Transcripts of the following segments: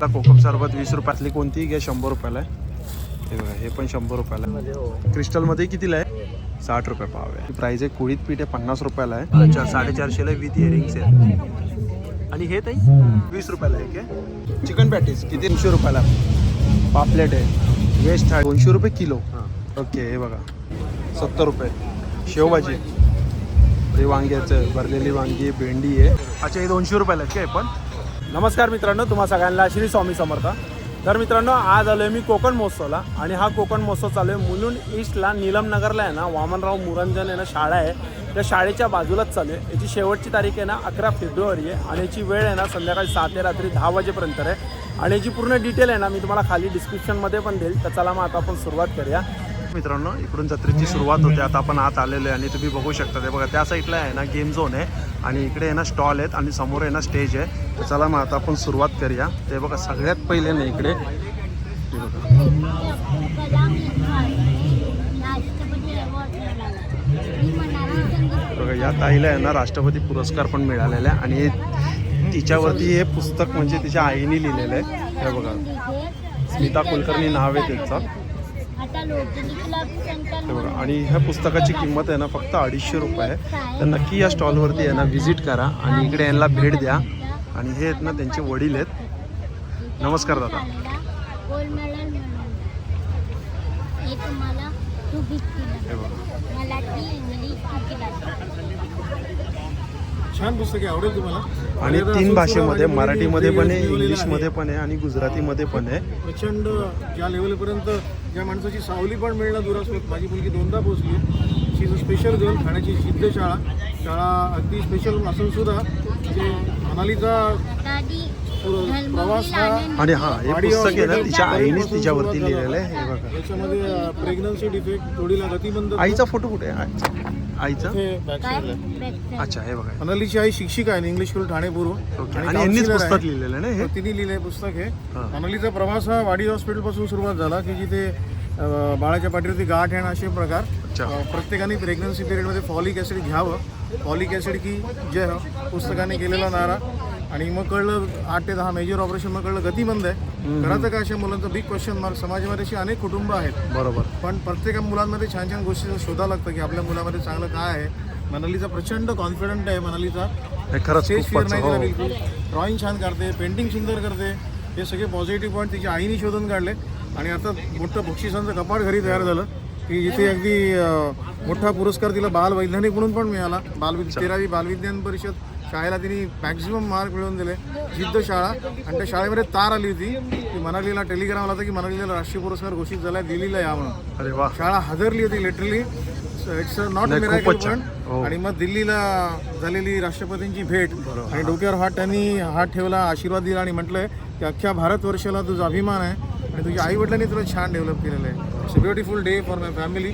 आता कोकम सरबत वीस रुपयातली कोणतीही घ्या शंभर रुपयाला आहे. हे बघा हे पण शंभर रुपयाला आहे. क्रिस्टलमध्ये कितीला आहे? साठ रुपये पाव आहे. प्राईस आहे कुळीत पीठ आहे पन्नास रुपयाला आहे. अच्छा साडेचारशेला विथ इयरिंग्स आहे. आणि हे ताई? वीस रुपयाला आहे काय चिकन पॅटीस किती? दोनशे रुपयाला. पापलेट आहे. व्हेज थाळी दोनशे रुपये किलो. ओके हे बघा. सत्तर रुपये. शेवभाजी. हे वांग्याचं भरलेली वांगी भेंडी आहे. अच्छा हे दोनशे रुपयाला आहे काय पण. नमस्कार मित्रांनो तुम्हा सगळ्यांना श्री स्वामी समर्थ. तर मित्रांनो आज आलो आहे मी कोकण महोत्सवला आणि हा कोकण महोत्सव चालू आहे मुलुंड ईस्टला नीलमनगरला आहे ना वामनराव मुरंजन आहे ना शाळा आहे. त्या शाळेच्या बाजूलाच चालू आहे. याची शेवटची तारीख आहे ना अकरा फेब्रुवारी आहे आणि याची वेळ आहे ना संध्याकाळी सात ते रात्री दहा वाजेपर्यंत आहे. आणि याची पूर्ण डिटेल आहे ना मी तुम्हाला खाली डिस्क्रिप्शनमध्ये पण देईल. तर चला मग आता आपण सुरुवात करूया. मित्रांनो इकडून जत्रेची सुरुवात होते. आता आपण आत आलेलो आहे आणि तुम्ही बघू शकता ते बघा त्या साईडला आहे ना गेम झोन आहे. आणि इकडे आहे ना स्टॉल आहेत आणि समोर आहे ना स्टेज आहे. तर चला मग आता आपण सुरुवात करूया. ते बघा सगळ्यात पहिले ना इकडे. बघा. बघा या ताईला आहे ना राष्ट्रपती पुरस्कार पण मिळालेला आहे. आणि तिच्यावरती हे पुस्तक म्हणजे तिच्या आईने लिहिलेलं आहे. हे बघा. स्मिता कुलकर्णी नाव आहे त्यांचं. हे बघा आणि ह्या पुस्तकाची किंमत आहे ना फक्त अडीचशे रुपये आहे. तर नक्की या स्टॉलवरती आहे ना व्हिजिट करा आणि इकडे यांना भेट द्या. आणि हे आहेत ना त्यांचे वडील आहेत. नमस्कार दादा. गोल्ड मेडल मिळालं हे तुम्हाला टू फिफ्टीला हे बघा. मराठी इंग्लिश छान पुस्तक आहे आवडेल तुम्हाला. आणि तीन भाषेमध्ये मराठीमध्ये पण आहे इंग्लिशमध्ये पण आहे आणि गुजरातीमध्ये पण आहे. प्रचंड ज्या लेवलपर्यंत ज्या माणसाची सावली पण मिळणं दूर असतो माझी मुलगी दोनदा पोहोचली she is a special girl ठाण्याची सिद्ध शाळा. शाळा अगदी स्पेशल असून सुद्धा जे मनालीचा प्रवास हा आणि हा हे पुस्तक आहे ना तिच्या आईनेच तिच्यावरती लिहिलेलं आहे. हे बघा. याच्यामध्ये प्रेग्नन्सी डिफेक्ट थोडीला गतिमंद आईचा फोटो कुठे आहे? आईचा. अच्छा हे बघा. मनालीची आई शिक्षिका आहे इंग्लिश स्कूल ठाणे पूर्व. आणि यांनीच. पुस्तक लिहिलेलं आहे ना हे? तर तिने लिहिलंय पुस्तक हे. हा. मनालीचा प्रवास हा वाडी हॉस्पिटलपासून सुरुवात झाला की जिथे बाळाच्या पाठीवरती गाठ येणं असे प्रकार. अच्छा. प्रत्येकाने प्रेग्नन्सी पिरियडमध्ये फॉलिक ॲसिड घ्यावं. फॉलिक ॲसिड की जय हो. पुस्तकाने केलेला नारा. आणि मग कळलं आठ ते दहा मेजर ऑपरेशन मग कळलं गतिमंद आहे. करायचं का अशा मुलांचा? बिग क्वेश्चन मार्क समाजामध्ये अशी अनेक कुटुंब आहेत. बरोबर. पण प्रत्येक मुलांमध्ये छान छान गोष्टी शोधावं लागतं की आपल्या मुलामध्ये चांगलं काय आहे. मनालीचा प्रचंड कॉन्फिडंट आहे मनालीचा. हे स्टेज फिअर नाही हो. तिला बिलकुल. ड्रॉइंग छान करते पेंटिंग सुंदर करते. हे सगळे पॉझिटिव्ह पॉईंट तिच्या आईने शोधून काढले. आणि आता मोठं बक्षिसांचं कपाट घरी तयार झालं. की जिथे अगदी मोठा पुरस्कार तिला बाल वैज्ञानिक म्हणून पण मिळाला. बाल तेरावी बालविज्ञान परिषद शाळेला तिने मॅक्झिमम मार्क मिळवून दिले. जिद्द शाळा. आणि त्या शाळेमध्ये तार आली होती. की मनालीला टेलिग्राम आला होता की मनालीला राष्ट्रीय पुरस्कार घोषित झाला दिल्लीला या म्हणून. अरे वा. शाळा हादरली होती लिटरली इट्स नॉट. पण हो. आणि मग दिल्लीला झालेली राष्ट्रपतींची भेट. आणि डोक्यावर हात त्यांनी हात ठेवला आशीर्वाद दिला आणि म्हटलंय की अख्ख्या भारतवर्षाला तुझा अभिमान आहे आणि तुझ्या आई वडिलांनी तुला छान डेव्हलप केलेलं आहे. It's a beautiful day for my family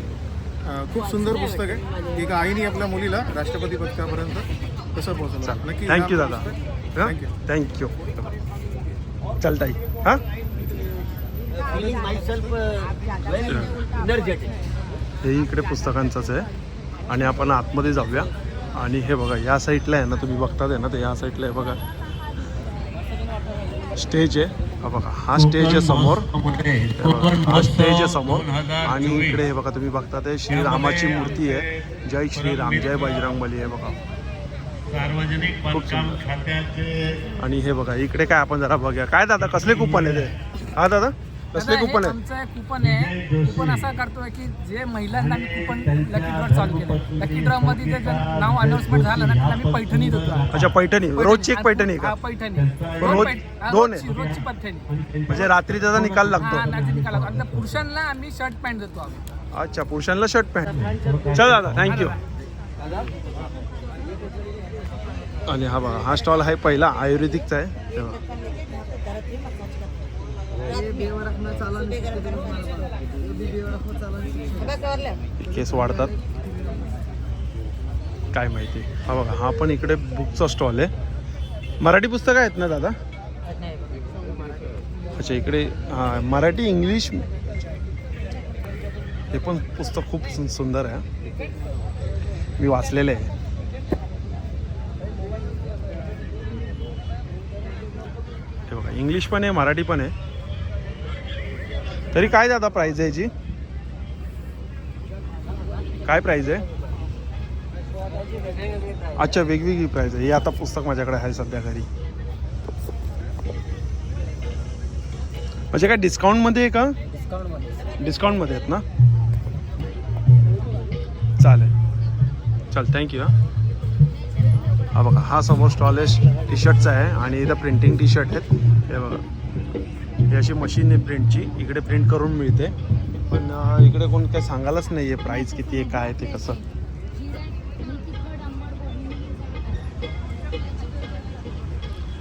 खूप सुंदर पुस्तक आहे. एका आईने आपल्या मुलीला राष्ट्रपती पदकापर्यंत कसं पोहोचवलं? नक्की थँक्यू दादा. थँक्यू चल ताई. हां. हे इकडे पुस्तकांचंच आहे. आणि आपण आतमध्ये जाऊया. आणि हे बघा या साईडला आहे ना तुम्ही बघतात आहे ना तर या साईडला आहे बघा. स्टेज आहे. हा बघा हा स्टेज आहे समोर. हे बघा, हा स्टेज आहे समोर. आणि इकडे हे बघा तुम्ही बघतात आहे श्रीरामाची मूर्ती आहे. जय श्रीराम जय बजरंगबली आहे बघा. आणि हे बघा इकडे काय आपण जरा बघूया. काय दादा कसले कुपन आहे ते? हा दादा? कसले कुपन आहे आमचं कुपन आहे. कुपन असा करतोय की जे महिलांना आम्ही कुपन लकी ड्रॉ चालू केलं लकी ड्रॉ मध्ये ते जर नाव अनाउन्समेंट झालं ना आम्ही पैठणी देतो अच्छा पैठणी. रोजची एक पैठणी आहे हा, का पैठणी. रोज- दोन रोजची आहे? रोजची पैठणी. म्हणजे रात्री त्याचा निकाल हा लागतो. नाची निकाल पुरुषांना आम्ही शर्ट पॅन्ट देतो आम्ही. अच्छा पुरुषांना शर्ट पॅन्ट चल दादा थँक्यू आणि हा बघा हा स्टॉल आहे पहिला आयुर्वेदिकचा आहे. केस वाढतात. काय माहिती. हा बघा हा पण इकडे बुकचा स्टॉल आहे. मराठी पुस्तकं आहेत ना दादा? अच्छा इकडे हा मराठी इंग्लिश. हे पण पुस्तक खूप सुं- सुंदर आहे मी वाचलेलं आहे. हे बघा इंग्लिश पण आहे मराठी पण आहे. तरी काय दादा प्राईज आहे याची? काय प्राईज आहे? अच्छा वेगवेगळी प्राईज आहे. हे आता पुस्तक माझ्याकडे आहे सध्या घरी. म्हणजे काय डिस्काउंटमध्ये आहे का? डिस्काउंटमध्ये आहेत ना? चालेल. चल थँक्यू हा. हा बघा हा समोर स्टॉलेज टी शर्टचा आहे आणि इथं प्रिंटिंग टी शर्ट आहेत. हे बघा. ही अशी मशीन आहे प्रिंटची इकडे प्रिंट करून मिळते. पण इकडे कोण काही सांगायलाच नाही आहे प्राईस किती आहे काय आहे ते कसं.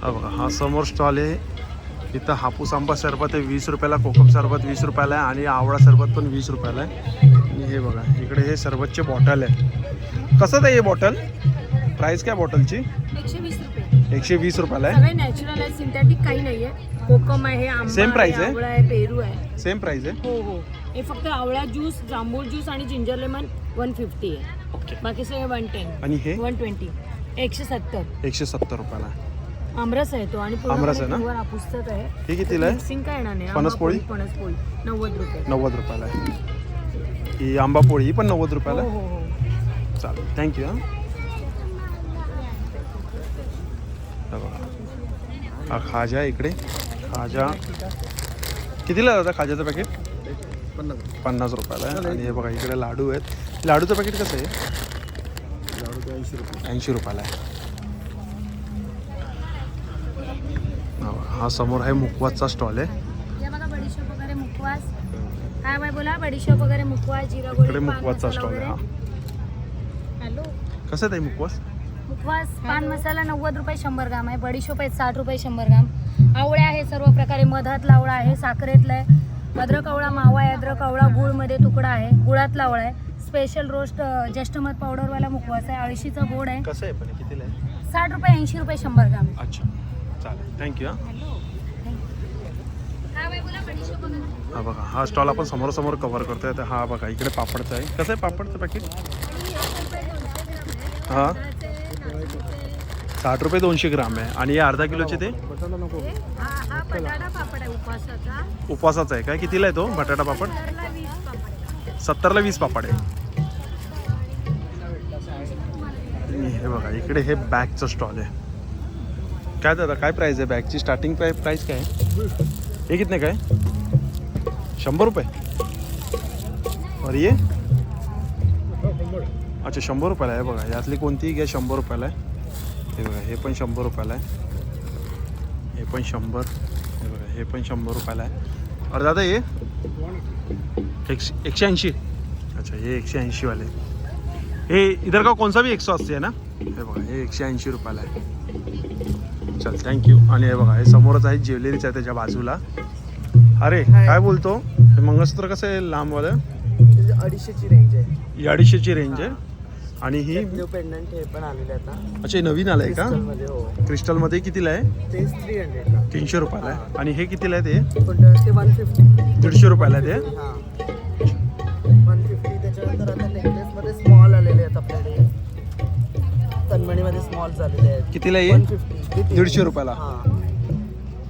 हा बघा हा समोर स्टॉल आहे. इथं हापूस आंबा सरबत आहे वीस रुपयाला कोकम सरबत वीस रुपयाला आहे आणि आवळा सरबत पण वीस रुपयाला आहे. आणि हे बघा इकडे हे सरबतचे बॉटल आहे. कसं आहे हे बॉटल प्राईस काय बॉटलची एकशे वीस रुपयाला आहे. नॅचरल आहे सिंथेटिक काही नाहीये. कोकम आहे Same price आहे? आवळा आहे पेरू आहे. सेम प्राईस आहे? हो हो. हे फक्त आवळा ज्यूस जांभूळ ज्यूस आणि जिंजर लेमन वन फिफ्टी आहे. ओके बाकी सगळे वन टेन आणि हे? वन ट्वेंटी एकशे सत्तर. एकशे सत्तर रुपयाला. आमरस आहे तो आणि आमरस आहे ना? पुस्तक आहे. हे कितीला आहे? मिक्सिंग काय येणार नाही. फणसपोळी? आंबापोळी, फणसपोळी नव्वद रुपये. नव्वद रुपयाला आहे. ही आंबा पोळी ही पण नव्वद रुपयाला हो आहे? हो हो चालेल. थँक्यू हां. हा बघा. हा खाजा आहे इकडे. खाजा. कितीला आहे दादा खाज्याचं पॅकेट पन्नास. पन्नास रुपयाला आहे. आणि हे बघा इकडे लाडू आहेत. लाडूचं पॅकेट कसं आहे? ऐंशी रुपये. ऐंशी रुपयाला आहे. हा हा समोर आहे मुकवासचा स्टॉल आहे. हे बघा बडीशोप वगैरे मुखवास काय बोला बडीशोप वगैरे जिरा इकडे मुकवासचा स्टॉल आहे हा. हॅलो. कसं आहे ताई मुकवास? मुखवास पान मसाला नव्वद रुपये शंभर ग्राम आहे. बडीशोप आहेत साठ रुपये शंभर ग्राम. आवळे आहे सर्व प्रकारे मधातला आवळा आहे साखरेतला आहे. अद्रक आवळा मावा आहे अद्रक आवळा गुळमध्ये तुकडा आहे गुळातला आवळा आहे. स्पेशल रोस्ट ज्येष्ठमध पावडरवाला मुखवास आहे अळशीचा बोर्ड आहे. कसं आहे पण कितीला आहे? साठ रुपये ऐंशी रुपये शंभर ग्राम. अच्छा चालेल. थँक्यू हां. हा बघा हा स्टॉल आपण समोर समोर कव्हर करतोय. तर हा बघा इकडे पापडचा आहे. कसं आहे पापडचं पॅकेट हां? साठ रुपये दोनशे ग्राम आहे. आणि हे अर्धा किलोचे ते? बटाटा नको. हा हा बटाटा पापड आहे उपवासाचा. उपवासाचा आहे काय? कितीला आहे तो बटाटा पापड? तरला वीस पापड. सत्तरला वीस पापड आहे. आणि हे बघा इकडे हे बॅगचं स्टॉल आहे. काय दादा काय प्राईस आहे बॅगची? स्टार्टिंग प्राय प्राईस काय आहे? हे कितने काय शंभर रुपये? और ये. अच्छा शंभर रुपयाला आहे बघा. यातली कोणतीही घ्या शंभर रुपयाला आहे. हे बघा हे पण शंभर रुपयाला आहे. हे पण शंभर हे बघा हे पण शंभर रुपयाला आहे. और दादा ये एकशे एकशे ऐंशी. अच्छा हे एकशे ऐंशीवाले हे इधर का कौन सा भी एक सौ आहे ना? हे बघा हे एकशे ऐंशी रुपयाला आहे. चल थँक्यू आणि हे बघा हे समोरच आहे ज्वेलरीच आहे त्याच्या बाजूला. अरे काय बोलतो? हे मंगळसूत्र कसं आहे लांबवालं? अडीचशेची रेंज आहे. ही अडीचशेची रेंज आहे? आणि ही न्यू पेंडंट हे पण आलेले आता. अच्छा हे नवीन आलं आहे का? मध्ये हो. क्रिस्टलमध्ये कितीला आहे? तेच थ्री हंड्रेडला तीनशे रुपयाला आहे. आणि हे कितीला आहे ते? पण ते वन फिफ्टी दीडशे रुपयाला आहे ते? हां. वन फिफ्टी त्याच्यानंतर आता नेकलेसमध्ये स्मॉल आलेले आहेत आपल्याकडे. तन्मणीमध्ये स्मॉल झालेले आहेत. कितीला येईल फिफ्टी दीडशे रुपयाला. हां.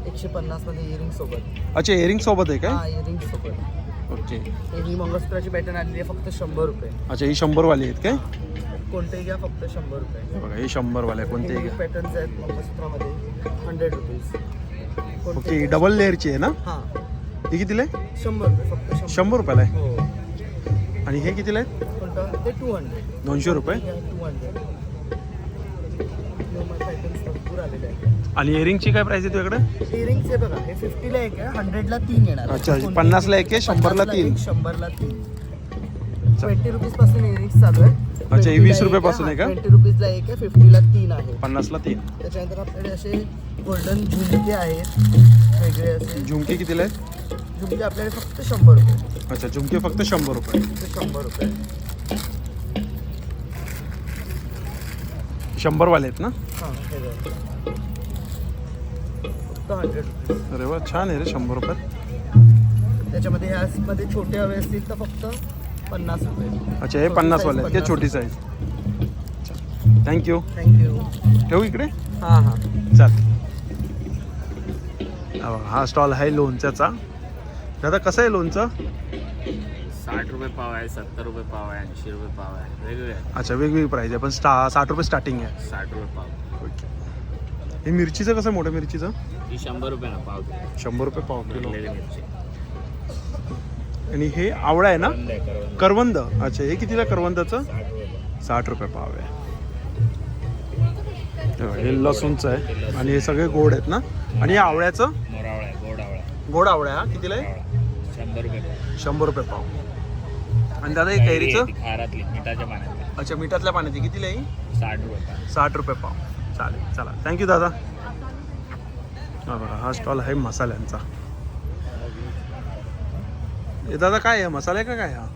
एकशे पन्नासमध्ये इयरिंग सोबत. अच्छा इयरिंग सोबत आहे काय? हां इयरिंग सोबत. ओके. हे मंगळसूत्राची पॅटर्न आलेली आहे फक्त शंभर रुपये. अच्छा ही शंभरवाली आहेत काय? कोणतेही घ्या फक्त शंभर रुपये. हे बघा हे शंभरवाले आहे कोणतेही घ्या. पॅटर्न्स आहेत मंगळसूत्रामध्ये हंड्रेड रुपीज ओके डबल लेअरची आहे ना? हां. ही कितीला आहे? शंभर रुपये फक्त शंभर. रुपयाला आहे? हो. आणि हे कितीला आहे कोणतं? ते टू हंड्रेड दोनशे रुपये. टू हंड्रेड पॅटर्न्स भरपूर आलेले आहेत. आणि इयरिंगची काय प्राईस आहे तुझ्याकडे? इयरिंग्स हे बघा हे फिफ्टीला एक आहे हंड्रेडला तीन येणार. अच्छा, कोणतेही- पन्नासला एक आहे, शंभरला तीन. शंभरला तीन. ट्वेंटी रुपीजपासून इयरिंग्स चालू आहे. अच्छा, हे 20 रुपयापासून आहे का? ट्वेंटी रुपीजला एक आहे फिफ्टीला तीन आहे. पन्नासला तीन. त्याच्यानंतर आपल्याकडे असे गोल्डन झुमके आहेत. वेगळे असे. झुमके कितीला आहेत? झुमके आपल्याकडे फक्त शंभर रुपये अच्छा झुमके फक्त शंभर रुपये. ते शंभर रुपये शंभरवाले आहेत ना? हां हे बघा. फक्त हंड्रेड रुपीज अरे वा छान आहे रे शंभर रुपयात. त्याच्यामध्ये ह्यामध्ये छोटे हवे असतील तर फक्त पन्नास रुपये. अच्छा हे पन्नासवाले आहेत ते छोटी साईज थँक्यू थँक्यू ठेवू इकडे? हां हां. चाल. हा बघा, हा स्टॉल आहे लोणच्याचा. दादा कसं आहे लोणचं? साठ रुपये पाव आहे सत्तर रुपये पाव आहे ऐंशी रुपये पाव आहे. वेगवेगळे आहे. अच्छा वेगवेगळी प्राईज आहे पण स्टा साठ रुपये स्टार्टिंग आहे. साठ रुपये पाव. ओके हे मिरचीचं कसं आहे मोठ्या मिरचीचं? ही शंभर रुपये ना पाव किलो. शंभर रुपये पाव किलो. भरलेली मिरची. आणि हे आवळा आहे ना? आहे करवंद. करवंद. अच्छा हे कितीला करवंदाचं? साठ रुपये. साठ रुपये पाव आहे. हे हे लसूणचं आहे. आणि हे सगळे गोड आहेत ना? आणि हे आवळ्याचं? मोरावळा आहे गोड आवळा आहे. गोड आवळ्या हा? कितीला आहे? आवळा. शंभर रुपये पाव. शंभर रुपये पाव. आणि दादा हे कैरीचं? ती खारातली मिठाच्या पाण्यातली. अच्छा मिठातल्या पाण्याची कितीला आहे? साठ रुपये. साठ रुपये पाव. चालेल चला. थँक्यू दादा. हा बघा हा स्टॉल आहे मसाल्यांचा. हे दादा काय आहे? मसाला आहे का काय हा?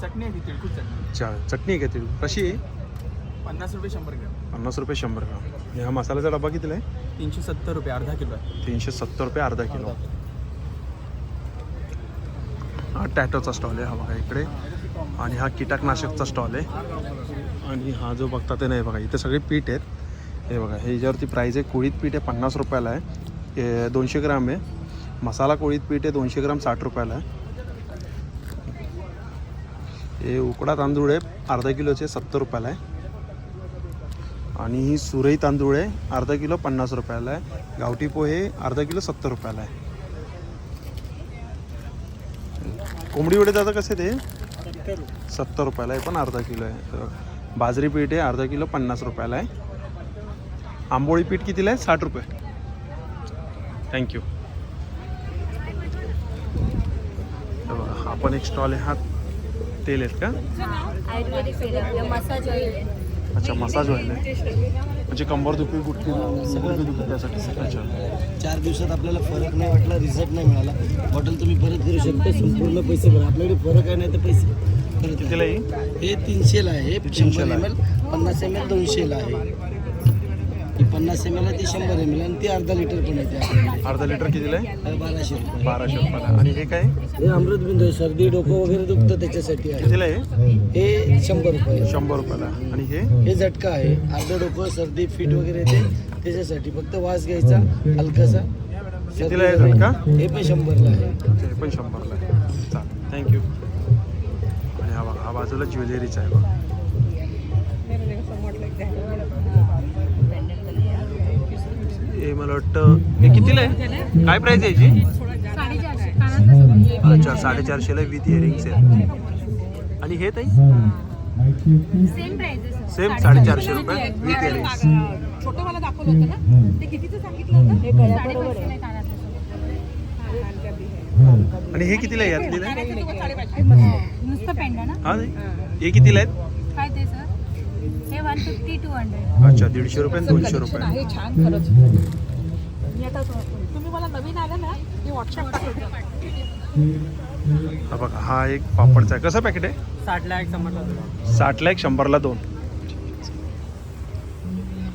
चटणी आहे ती तिळकुट चटणी. अच्छा चटणी आहे का ती? कशी आहे? पन्नास रुपये शंभर ग्रॅम. पन्नास रुपये शंभर ग्राम. हा मसाल्याचा डबा कितीला आहे? तीनशे सत्तर रुपये अर्धा किलो आहे. तीनशे सत्तर रुपये अर्धा किलो. हा टॅटोचा स्टॉल आहे हा बघा इकडे. आणि हा कीटकनाशकचा स्टॉल आहे. आणि हा जो बघता ते नाही बघा इथे सगळे पीठ आहेत. हे बघा हे प्राईज आहे. कोळीत पीठ आहे पन्नास रुपयाला आहे. दोनशे ग्राम आहे. मसाला कोळीत पीठ आहे दोनशे ग्राम साठ रुपयाला आहे. हे उकडा तांदूळ आहे अर्धा किलोचे सत्तर रुपयाला आहे. आणि ही सुरई तांदूळ आहे अर्धा किलो पन्नास रुपयाला आहे. गावठी पोहे अर्धा किलो सत्तर रुपयाला आहे. कोंबडी वडे दादा कसे ते? सत्तर रुपयाला आहे पण अर्धा किलो आहे. बाजरी पीठ आहे अर्धा किलो पन्नास रुपयाला आहे. आंबोळी पीठ कितीला आहे? साठ रुपये. थँक्यू हा पण एक स्टॉल आहे. हा तेल आहेत का? आयुर्वेदिक तेल आहे. आपलं मसाज ऑइल आहे. अच्छा मसाज ऑइल आहे. म्हणजे कंबर दुखी गुटकी गुडघे दुखी त्यासाठी. अच्छा. चार दिवसात आपल्याला फरक नाही वाटला रिझल्ट नाही मिळाला. बॉटल तुम्ही परत करू शकता संपूर्ण पैसे भरा. आपल्याकडे फरक आहे नाही तर पैसे. परत कितीला हे तीनशेला आहे. शंभर आहे. एम एल पन्नास एम एल दोनशेला आहे. पन्नास एम एल आहे ती शंभर एम एल आणि ती अर्धा लिटर पण येते. अर्धा लिटर कितीला आहे? बाराशे रुपये. बाराशे रुपयाला. आणि हे काय? हे अमृतबिंदू आहे सर्दी डोकं वगैरे दुखतं त्याच्यासाठी आहे. कितीला आहे? हे शंभर रुपये. शंभर रुपयाला. आणि हे? हे झटका आहे. अर्धं डोकं सर्दी फिट वगैरे येते त्याच्यासाठी. फक्त वास घ्यायचा हलकासा. कितीला आहे झटका? हे पण शंभरला आहे. हे पण शंभरला आहे. चालेल. थँक्यू आणि हा बघा हा बाजूला ज्वेलरीचा आहे बघा. हे मला वाटतं हे कितीला आहे? काय प्राईस आहे याची? अच्छा साडेचारशेला विथ इयरिंग्स आहेत आणि हे ताई? सेम प्राइस आहे साडेचारशे रुपये विथ इयरिंग्स ते हे आहे आणि हे कितीला आहे यातली हा हे कितीला आहेत? ते वन फिफ्टी टू हंड्रेड अच्छा दीडशे रुपये आणि दोनशे रुपये. आहे छान खरंच. मी आता तुम्ही मला नवीन आलं ना व्हॉट्सअप हा बघा हा एक पापडचा आहे. कसं पॅकेट आहे? साठला एक समजला साठला एक शंभरला दोन.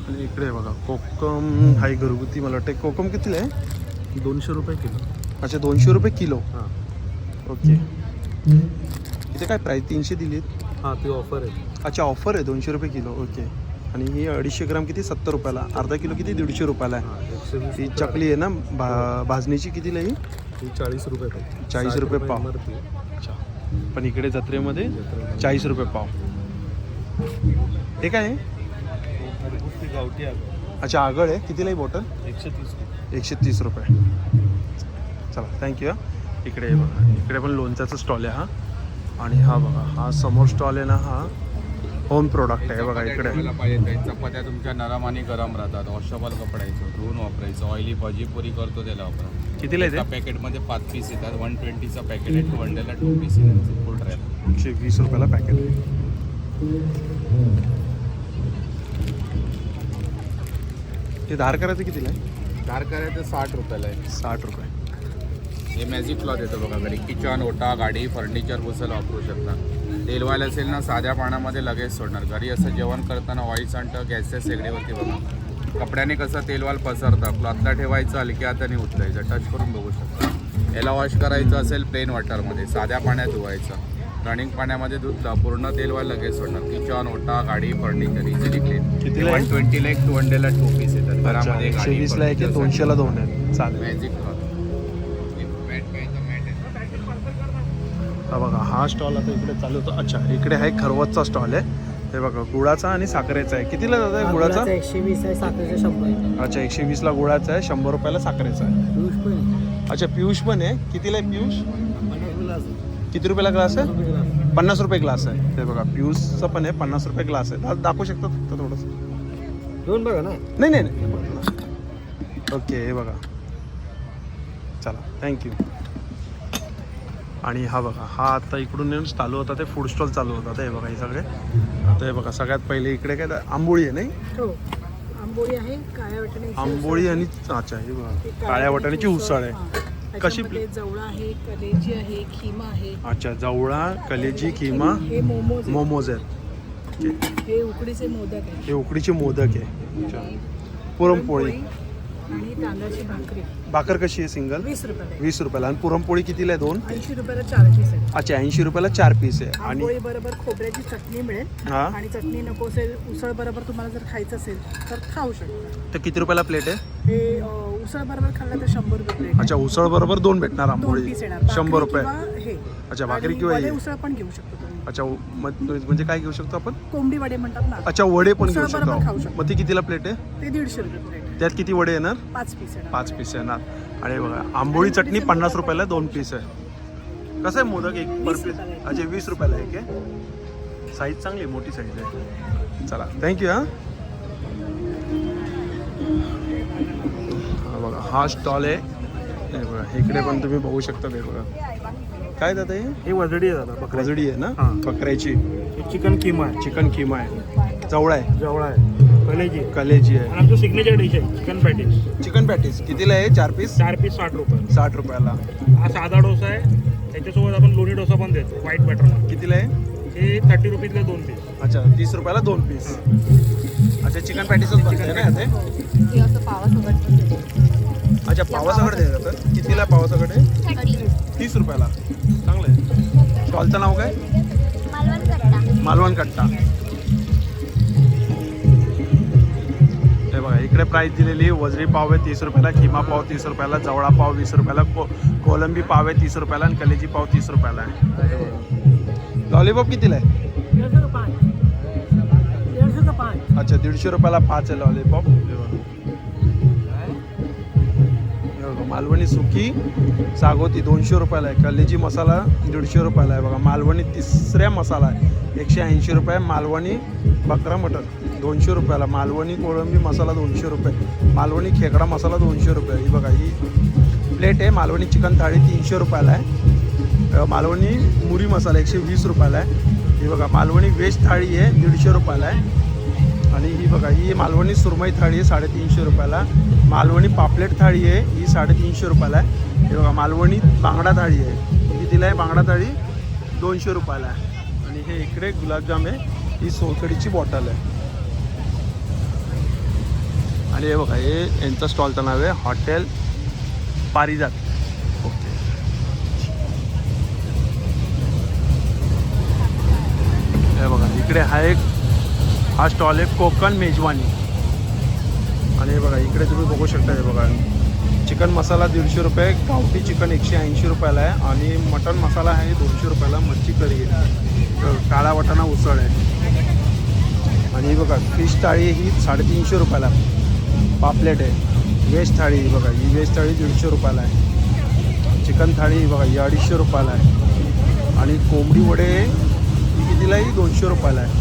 आणि इकडे बघा कोकम हा एक घरगुती मला वाटतं कोकम कितीला आहे? दोनशे रुपये किलो. अच्छा दोनशे रुपये किलो. हां. ओके. इथे काय? प्राईस तीनशे दिलीत. हां ती ऑफर आहे. अच्छा ऑफर आहे? दोनशे रुपये किलो ओके आणि ही अडीचशे ग्राम किती? सत्तर रुपयाला. अर्धा किलो किती? दीडशे रुपयाला आहे. एकशे वीस ही चकली आहे ना? भा भाजणीची कितीला ही ती चाळीस रुपये चाळीस रुपये पाव. अच्छा. पण इकडे जत्रेमध्ये चाळीस रुपये पाव. हे काय आहे? गावठी अच्छा आगळ आहे. कितीला ही बॉटल एकशे तीस रुपये. एकशे तीस रुपये. चला थँक्यू इकडे हे. बघा. इकडे पण लोणच्याचा स्टॉल आहे हा. आणि हा बघा हा समोर स्टॉल आहे ना हा होम प्रोडक्ट आहे बघा इकडे. पाहिजे त्या चपात्या तुमच्या नरम आणि गरम राहतात. वॉशेबल कपडायचं धुवून वापरायचं. ऑइली भाजी पुरी करतो त्याला वापरा कितीला येते? पॅकेटमध्ये पाच पीस येतात. वन ट्वेंटीचं पॅकेट आहे. टू हंड्रेडला टू पीस येतात. फुल ड्राय एकशे वीस रुपयाला पॅकेट आहे. ते धार करायचं कितीला आहे? धार करायचं साठ रुपयाला आहे. साठ रुपये. हे मॅजिक क्लॉथ येतो बघा घरी. किचन ओटा गाडी फर्निचर पुसायला वापरू शकता. तेलवायला असेल ना साध्या पाण्यामध्ये लगेच सोडणार. घरी असं जेवण करताना ऑइल सांडतं गॅसच्या शेगडीवरती बघा. कपड्याने कसं तेलवाल पसरतं क्लॉथला ठेवायचं हलक्या हाताने उचलायचं टच करून बघू शकता. याला वॉश करायचं असेल प्लेन वॉटरमध्ये साध्या पाण्यात धुवायचं. रनिंग पाण्यामध्ये धुतलं पूर्ण तेल व्हायला लगेच सोडणार. किचन ओटा गाडी फर्निचर इझिली क्लीन वन ट्वेंटीला एक टू हंड्रेडला टू पीस येतात. घरामध्ये दोनशेला दोन आहेत. चालेल. मॅजिक हा बघा हा स्टॉल आता इकडे चालू होतो. अच्छा इकडे आहे खरवतचा स्टॉल आहे. हे बघा गुळाचा आणि साखरेचा आहे. कितीला जात आहे गुळाचा? एकशे वीस आहे साखरेचे शंभर. अच्छा एकशे वीसला गुळाचा आहे शंभर रुपयाला साखरेचा आहे. पियुष पण आहे. अच्छा पियुष पण आहे. कितीला आहे पियुष. किती रुपयाला ग्लास आहे. पन्नास रुपये ग्लास आहे. ते बघा पियुषचं पण आहे पन्नास रुपये ग्लास आहे. दाखवू शकता फक्त थोडंसं? घेऊन बघा ना. नाही नाही नाही. ओके हे बघा. चला थँक्यू आणि हा बघा हा आता इकडून येऊन चालू होता ते फूड स्टॉल चालू होता ते बघा हे सगळे. आता हे बघा सगळ्यात पहिले इकडे काय आंबोळी आहे नाही? हो आंबोळी आणि अच्छा हे बघा काळ्या वाटाण्याची उसळ आहे. कशी जवळा आहे कलेजी आहे खिमा आहे. अच्छा जवळा कलेजी किमा हे मोमोज आहे. मोमोज आहेत. हे उकडीचे मोदक आहे हे उकडीचे मोदक आहे. अच्छा. पुरणपोळी आणि तांदळाची भाकरी. भाकर कशी आहे सिंगल? वीस रुपयाला. वीस रुपयाला. आणि पुरणपोळी कितीला आहे दोन? ऐंशी रुपयाला चार पीस आहे. अच्छा ऐंशी रुपयाला चार पीस आहे. आणि आंबोळी बरोबर खोबऱ्याची चटणी मिळेल. हा? आणि चटणी नको असेल उसळ बरोबर तुम्हाला जर खायचं असेल तर खाऊ शकता. तर किती रुपयाला प्लेट आहे? हे अं, उसळ बरोबर खाल्लं तर शंभर रुपये अच्छा उसळ बरोबर दोन भेटणार दोन आंबोळी. पीस येणार. भाकरी शंभर रुपये. किंवा हे. अच्छा भाकरी आणि किंवा वडे हे उसळ पण घेऊ शकतो तुम्ही. अच्छा मग म्हणजे काय घेऊ शकतो आपण? कोंबडी वडे म्हणतात ना. अच्छा वडे पण घेऊ खाऊ शकतो. शकतो. मग ती कितीला प्लेट आहे? ते दीडशे रुपये प्लेट. त्यात किती वडे येणार? पाच पीस पाच पीस येणार. आणि बघा आंबोळी चटणी पन्नास रुपयाला दोन पीस आहे. कसं आहे मोदक? एक पर वीस पीस रुपयाला. अच्छा वीस रुपयाला एक आहे. साईज चांगली आहे मोठी साईज आहे. चला थँक्यू हां. हा बघा हा स्टॉल आहे. हे बघा इकडे पण तुम्ही बघू शकता हे बघा. काय दादा हे? हे वजडी आहे दादा बकरजडी आहे ना? हां. बकऱ्याची. चिकन किमा आहे. चिकन किमा आहे. जवळ आहे. जवळ आहे. कलेजी कलेजी आहे. आमचं सिग्नेचर डिश आहे चिकन पॅटीस चिकन पॅटीस कितीला आहे? चार पीस चार पीस साठ रुपये. साठ रुपयाला. हा साधा डोसा आहे. त्याच्यासोबत आपण लोणी डोसा पण देतो व्हाईट बटर कितीला आहे? हे थर्टी रुपीजला दोन पीस अच्छा तीस रुपयाला दोन पीस अच्छा चिकन पॅटीसच बनते ना ते अच्छा पावासकट दे जातात कितीला पावासकट आहे? तीस रुपयाला. चांगलं आहे. स्टॉलचं नाव काय? मालवण कट्टा हे बघा इकडे प्राईस दिलेली वजरी पाव आहे तीस रुपयाला खिमा पाव तीस रुपयाला जवळा पाव वीस रुपयाला को कोलंबी पाव आहे तीस रुपयाला आणि कलेजी पाव तीस रुपयाला आहे. लॉलीपॉप कितीला आहे? दीडशे का पाच दीडशे का पाच अच्छा दीडशे रुपयाला पाच आहे लॉलीपॉप. मालवणी सुकी सागोती दोनशे रुपयाला आहे. कलेजी मसाला दीडशे रुपयाला आहे. बघा मालवणी तिसऱ्या मसाला आहे. एकशे ऐंशी रुपये मालवणी बकरा मटन दोनशे रुपयाला. मालवणी कोळंबी मसाला दोनशे रुपये. मालवणी खेकडा मसाला दोनशे रुपये. ही बघा ही प्लेट आहे. मालवणी चिकन थाळी तीनशे रुपयाला आहे. मालवणी मुरी मसाला एकशे वीस रुपयाला आहे. ही बघा मालवणी व्हेज थाळी आहे दीडशे रुपयाला आहे. आणि ही बघा ही मालवणी सुरमई थाळी आहे साडेतीनशे रुपयाला. मालवणी पापलेट थाळी आहे. ही साडेतीनशे रुपयाला आहे. हे बघा मालवणी बांगडा थाळी आहे. कितीला आहे बांगडा थाळी? दोनशे रुपयाला आहे. आणि हे इकडे गुलाबजाम आहे. ही सोलकडीची बॉटल आहे. आणि हे बघा हे यांचा स्टॉलचं नाव आहे हॉटेल पारिजात. ओके. हे बघा इकडे हा एक हा स्टॉल आहे कोकण मेजवानी. आणि हे बघा इकडे तुम्ही बघू शकता हे बघा. चिकन मसाला दीडशे रुपये गावठी चिकन एकशे ऐंशी रुपयाला आहे. आणि मटन मसाला आहे दोनशे रुपयाला मच्छी करी आहे. काळा वाटाणा उसळ आहे. आणि ही बघा फिश थाळी ही साडेतीनशे रुपयाला पापलेट आहे. व्हेज थाळी ही बघा ही व्हेज थाळी दीडशे रुपयाला आहे. चिकन थाळी ही बघा ही अडीचशे रुपयाला आहे. आणि कोंबडी वडे ही कितीलाही दोनशे रुपयाला आहे.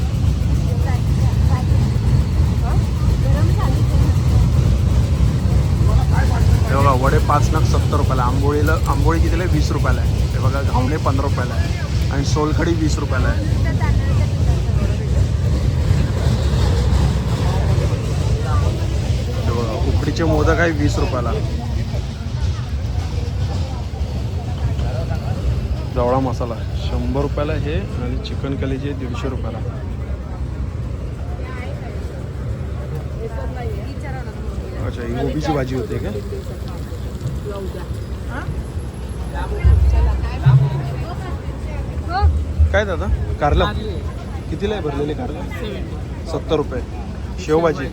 हे बघा वडे पाच नग सत्तर रुपयाला. आंबोळीला आंबोळी कितीला आहे? वीस रुपयाला आहे. हे बघा घावणे पंधरा रुपयाला आहे. आणि सोलखडी वीस रुपयाला आहे. हे बघा उकडीचे मोदक आहे वीस रुपयाला. जवळा मसाला शंभर रुपयाला हे आणि चिकन कलेजी दीडशे रुपयाला. अच्छा ही गोबीची भाजी होते का? काय दादा? कारलं? कितीला आहे भरलेले कारलं? सत्तर रुपये. शेवभाजी.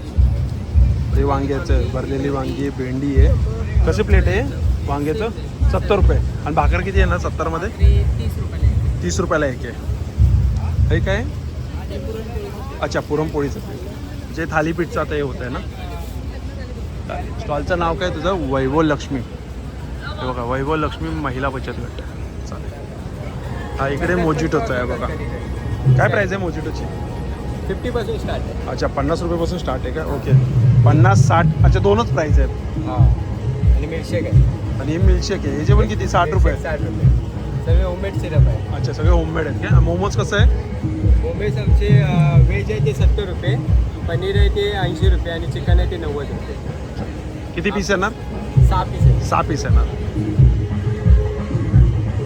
हे वांग्याचं भरलेली वांगी भेंडी आहे. कसे प्लेट आहे? वांग्याचं? सत्तर रुपये. आणि भाकर किती आहे ना सत्तरमध्ये? तीस रुपयाला एक आहे. हे काय? अच्छा पुरणपोळीचं जे थालीपीठचं आता हे होतं आहे ना? चालेल. स्टॉलचं नाव काय तुझं? वैभव लक्ष्मी. हे बघा वैभव लक्ष्मी महिला बचत गट. चालेल. हा इकडे मोजिटोचं आहे बघा. काय प्राईस आहे मोजिटोची? फिफ्टी पर्सेंट स्टार्ट आहे. अच्छा पन्नास रुपयापासून स्टार्ट आहे का? ओके पन्नास साठ अच्छा दोनच प्राईस आहेत. हां. आणि मिल्कशेक आहे. आणि हे मिल्कशेक आहे. याचे पण किती? साठ रुपये साठ रुपये. सगळे होममेड सिरप आहे. अच्छा सगळे होममेड आहेत का? मोमोज कसं आहे? मोमेस आमचे व्हेज आहे ते सत्तर रुपये पनीर आहे ते ऐंशी रुपये आणि चिकन आहे ते नव्वद रुपये. किती पीस येणार? सहा पीस आहे. सहा पीस येणार.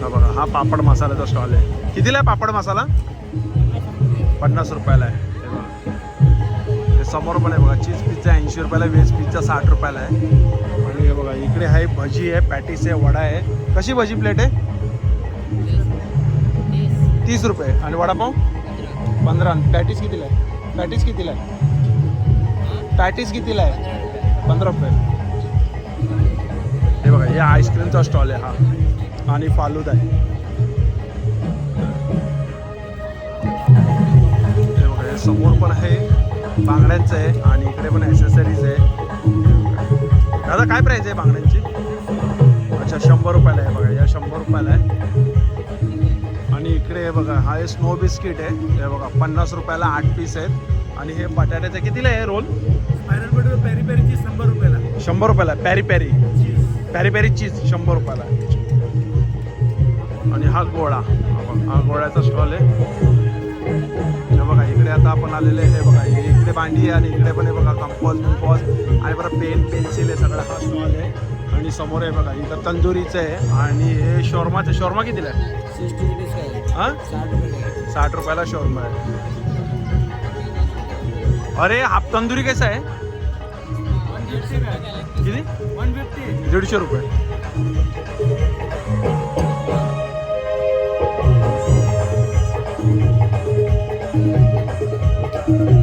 हा बघा हा पापड मसाल्याचा स्टॉल आहे. कितीला आहे पापड मसाला? पन्नास रुपयाला आहे. हे समोर पण आहे बघा चीज पिझ्झा ऐंशी रुपयाला व्हेज पिझ्झा साठ रुपयाला आहे. आणि हे बघा इकडे आहे भजी आहे पॅटीस आहे वडा आहे. कशी भजी प्लेट आहे? तीस रुपये. आणि वडापाव? पंधरा. पॅटीस कितीला आहे? पॅटीस कितीला आहे? पॅटीस कितीला आहे? पंधरा रुपये. हे बघा हे आईस्क्रीमचा स्टॉल आहे हा. आणि फालूद आहे. हे बघा हे समोर पण आहे बांगड्यांचं आहे आणि इकडे पण ॲसेसरीज आहे. दादा काय प्राईस आहे बांगड्यांची? अच्छा शंभर रुपयाला आहे बघा या शंभर रुपयाला आहे. आणि इकडे हे बघा हा हे स्नो बिस्किट आहे. हे बघा पन्नास रुपयाला आठ पीस आहेत. आणि हे बटाट्याचे कितीला आहे रोल? पेरी पेरीची शंभर रुपयाला. शंभर रुपयाला. Peri peri. Peri peri cheese शंभर रुपयाला. आणि हा गोळा. हा हा गोळ्याचा स्टॉल आहे. हे बघा इकडे आता आपण आलेले आहे. हे बघा हे इकडे भांडी आहे आणि इकडे पण आहे बघा कंपॉज बिंपॉज आणि बरं पेन पेन्सिल आहे सगळा. हा स्टॉल आहे. आणि समोर आहे बघा इथं तंदुरीचं आहे. आणि हे शॉर्माचं शॉर्मा कितीला आहे? हां? साठ रुपयाला शॉर्मा आहे. अरे हाफ तंदुरी कैसा आहे? दीडशे रुपये.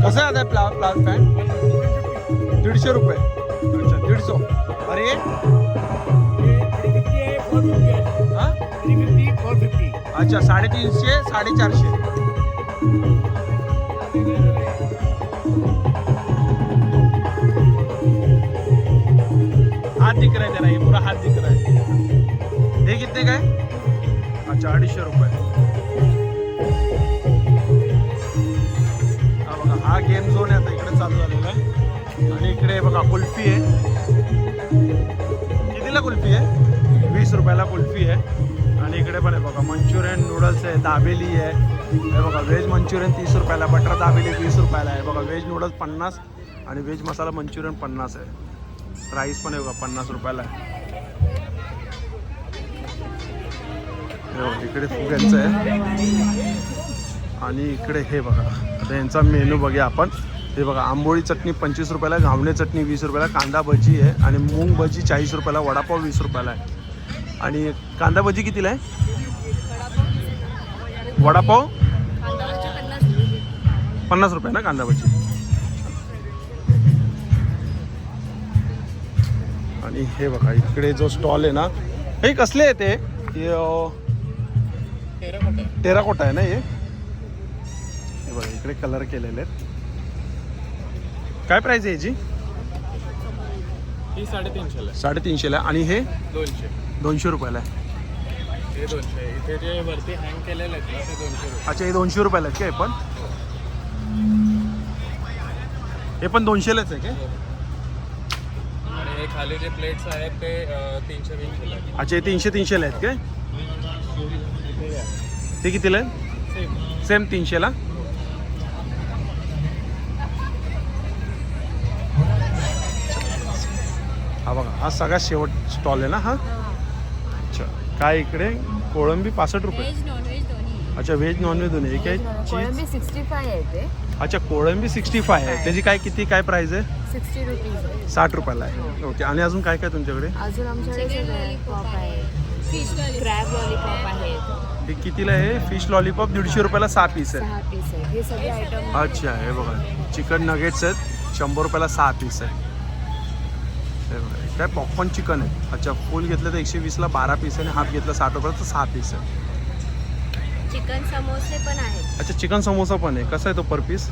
कसं आता प्ला प्लाझ पॅन्ट दीडशे रुपये. अच्छा दीडशे. अरे? अच्छा साडेतीनशे, साडेचारशे. हाथ दिख रहा है तेरा ये पूरा हात दिख रहा है हे कितने काय? अच्छा अडीचशे रुपये. हा बघा हा गेम झोन आहे आता इकडे चालू झालेला आहे. आणि इकडे बघा कुल्फी आहे. कितीला कुल्फी आहे? वीस रुपयाला कुल्फी आहे. आणि इकडे पण आहे बघा मंचुरियन नूडल्स आहे दाबेली आहे. हे बघा व्हेज मंचुरियन तीस रुपयाला बटर दाबेली वीस रुपयाला आहे. बघा व्हेज नूडल्स पन्नास आणि व्हेज मसाला मंचुरियन पन्नास आहे. राईस पण आहे बघा पन्नास रुपयाला आहे. हो, इकडे फुग्यांचं आहे. आणि इकडे हे बघा आता यांचा मेनू बघूया आपण. हे बघा आंबोळी चटणी पंचवीस रुपयाला घावणे चटणी वीस रुपयाला कांदा भजी आहे आणि मूंग भजी चाळीस रुपयाला वडापाव वीस रुपयाला आहे. आणि कांदा भजी कितीला आहे? वडापाव? पन्नास रुपये ना कांदा भजी. आणि हे बघा इकडे जो स्टॉल आहे ना हे कसले आहे ते? टेराकोटा आहे ना हे? हे बघा इकडे कलर केलेले आहेत. काय प्राइस आहे याची? ही साडेतीनशेला साडेतीनशेला आणि हे? दोनशे. दोनशे रुपयाला आहे. हे दोनशे. इथे जे वरती हँग केलेले आहेत ना ते दोनशे रुपये. अच्छा हे दोनशे रुपयाला आहेत का हे पण? हे पण दोनशेलाच आहे का हे. खाली जे प्लेट्स आहेत ते तीनशे आहेत. अच्छा हे तीनशे तीनशेला आहेत काय. ते कितीला आहे सेम सेम तीनशेला हा बघा हा सगळा शेवट स्टॉल आहे ना हा? अच्छा काय इकडे? कोळंबी पासष्ट रुपये. व्हेज अच्छा व्हेज नॉनव्हेज दोन्ही? एक आहे कोळंबी चीज सिक्स्टी फाय आहे ते. अच्छा कोळंबी सिक्स्टी फाय आहे त्याची काय किती काय प्राइस आहे? सिक्स्टी रुपीज आहे. साठ रुपयाला आहे. ओके आणि अजून काय काय तुमच्याकडे? अजून आमच्याकडे लॉलीपॉप आहे. फिश क्रॅब लॉलीपॉप आहेत हे कितीला आहे? फिश लॉलीपॉप दीडशे रुपयाला सहा पीस आहे. सहा पीस आहेत हे सगळे आयटम अच्छा हे बघा. चिकन नगेट्स आहेत. शंभर रुपयाला सहा पीस आहे. हे बघा. काय पॉपकॉर्न चिकन आहे. अच्छा फुल घेतलं तर एकशे वीसला बारा पीस आहे आणि हाफ घेतलं साठ रुपयाला तर सहा पीस आहे. चिकन समोसे पण आहेत. अच्छा चिकन समोसा पण आहे. कसा आहे तो पर पीस?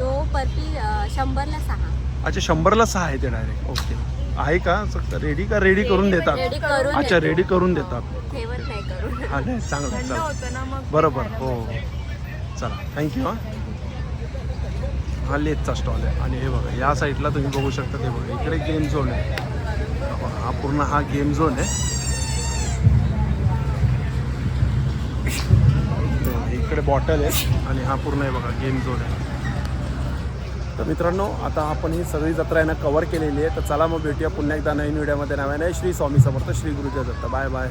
तो पर पीस शंभरला सहा. अच्छा शंभरला सहा आहे ते डायरेक्ट ओके. आहे का? रेडी का? रेडी करून देतात? रेडी करून अच्छा देतो. रेडी करून देतात. ठेवत नाही करून. हा नाही चांगलं आहे, थंड चालेल होतं ना मग. बरोबर हो. चला थँक्यू हां. हा लेथचा स्टॉल आहे. आणि हे बघा या साईडला तुम्ही बघू शकता ते बघा. इकडे गेम झोन आहे. हा बघा, हा पूर्ण हा गेम झोन आहे ते बघा, इकडे बॉटल आहे आणि हा पूर्ण आहे बघा गेम झोन आहे. तर मित्रांनो आता आपण ही सगळी जत्रा यानं कवर केलेली आहे. तर चला मग भेटूया पुन्हा एकदा नवीन व्हिडिओमध्ये नव्याने श्री स्वामी समर्थ श्री गुरुजय दत्त बाय बाय